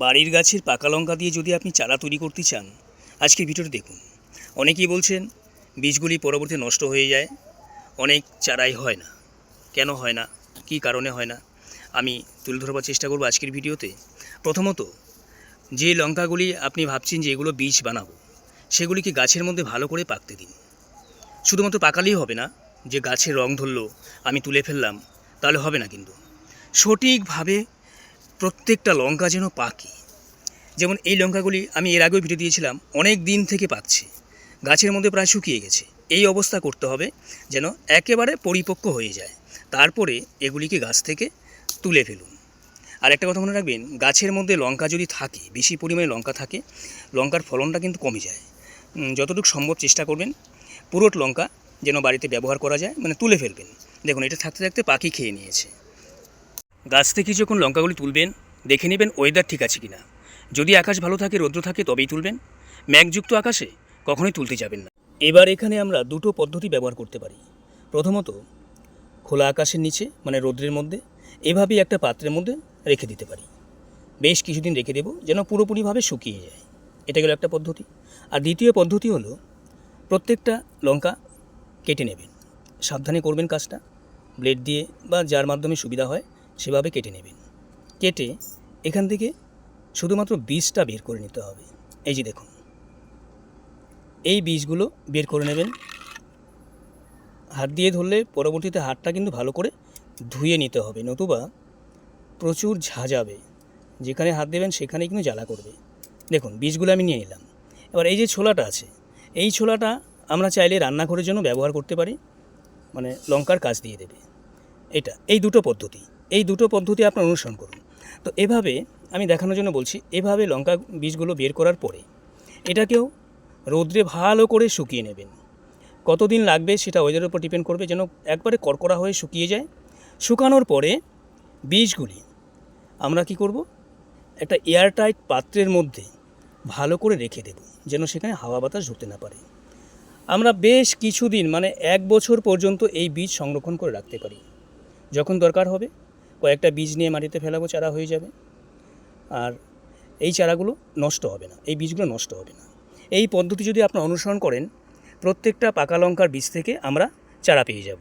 বাড়ির গাছের পাকা লঙ্কা দিয়ে যদি আপনি চারা তৈরি করতে চান আজকে ভিডিওটা দেখুন। অনেকেই বলছেন, বীজগুলি পরবর্তী নষ্ট হয়ে যায়। অনেক চারাই হয় না। কেন হয় না? কী কারণে হয় না? আমি তুলে ধরবার চেষ্টা করব আজকের ভিডিওতে। প্রথমত, যে লঙ্কাগুলি আপনি ভাবছেন যে এগুলো বীজ বানাবো, সেগুলিকে গাছের মধ্যে ভালো করে পাকতে দিন। শুধুমাত্র পাকালেই হবে না, যে গাছের রং ধরলো, আমি তুলে ফেললাম, তাহলে হবে না কিন্তু। সঠিকভাবে প্রত্যেকটা লঙ্কা যেন পাকে। যেমন এই লঙ্কাগুলি আমি এর আগেও ভিডিও দিয়েছিলাম, অনেক দিন থেকে পাকছে। গাছের মধ্যে প্রায় শুকিয়ে গেছে। এই অবস্থা করতে হবে যেন একেবারে পরিপক্ক হয়ে যায়। তারপরে এগুলিকে গাছ থেকে তুলে ফেলুন। আর একটা কথা মনে রাখবেন, গাছের মধ্যে লঙ্কা যদি থাকে, বেশি পরিমাণে লঙ্কা থাকে, লঙ্কার ফলনটা কিন্তু কমে যায়। যতটুকু সম্ভব চেষ্টা করবেন, পুরোট লঙ্কা যেন বাড়িতে ব্যবহার করা যায় মানে তুলে ফেলবেন। দেখুন, এটা থাকতে থাকতে পাখি খেয়ে নিয়েছে। গাছ থেকে যখন লঙ্কাগুলি তুলবেন, দেখে নেবেন ওয়েদার ঠিক আছে কিনা। যদি আকাশ ভালো থাকে, রৌদ্র থাকে, তবেই তুলবেন। ম্যাঘযুক্ত আকাশে কখনোই তুলতে যাবেন না। এবার এখানে আমরা দুটো পদ্ধতি ব্যবহার করতে পারি। প্রথমত, খোলা আকাশের নিচে মানে রৌদ্রের মধ্যে, এভাবেই একটা পাত্রের মধ্যে রেখে দিতে পারি। বেশ কিছুদিন রেখে দেবো, যেন পুরোপুরিভাবে শুকিয়ে যায়। এটা গেল একটা পদ্ধতি। আর দ্বিতীয় পদ্ধতি হলো, প্রত্যেকটা লঙ্কা কেটে নেবেন। সাবধানে করবেন কাজটা। ব্লেড দিয়ে বা যার মাধ্যমে সুবিধা হয় সেভাবে কেটে নেবেন। কেটে এখান থেকে শুধুমাত্র বীজটা বের করে নিতে হবে। এই যে দেখুন। এই বীজগুলো বের করে নেবেন। হাত দিয়ে ধরলে পরবর্তীতে হাতটা কিন্তু ভালো করে ধুয়ে নিতে হবে, নতুবা প্রচুর ঝাঁঝাবে। যেখানে হাত দেবেন সেখানেই কিন্তু জ্বালা করবে। দেখুন, বীজগুলো আমি নিয়ে নিলাম। এবার এই যে ছোলাটা আছে, এই ছোলাটা আমরা চাইলে রান্নাঘরের জন্য ব্যবহার করতে পারি। মানে লঙ্কার কাজ দিয়ে দেবে। এটা, এই দুটো পদ্ধতি। এই দুটো পদ্ধতি আপনার অনুসরণ করুন। তো এভাবে আমি দেখানোর জন্য বলছি, এভাবে লঙ্কা বীজগুলো বের করার পরে এটাকেও রৌদ্রে ভালো করে শুকিয়ে নেবেন। কতদিন লাগবে সেটা ওয়েদারের উপর ডিপেন্ড করবে, যেন একবারে কড়কড়া হয়ে শুকিয়ে যায়। শুকানোর পরে বীজগুলি আমরা কি করব? একটা এয়ারটাইট পাত্রের মধ্যে ভালো করে রেখে দেব, যেন সেখানে হাওয়া বাতাস ঢুকতে না পারে। আমরা বেশ কিছুদিন মানে এক বছর পর্যন্ত এই বীজ সংরক্ষণ করে রাখতে পারি। যখন দরকার হবে কয়েকটা বীজ নিয়ে মাটিতে ফেলাবো, চারা হয়ে যাবে। আর এই চারাগুলো নষ্ট হবে না, এই বীজগুলো নষ্ট হবে না। এই পদ্ধতি যদি আপনারা অনুসরণ করেন, প্রত্যেকটা পাকা লঙ্কার বীজ থেকে আমরা চারা পেয়ে যাব।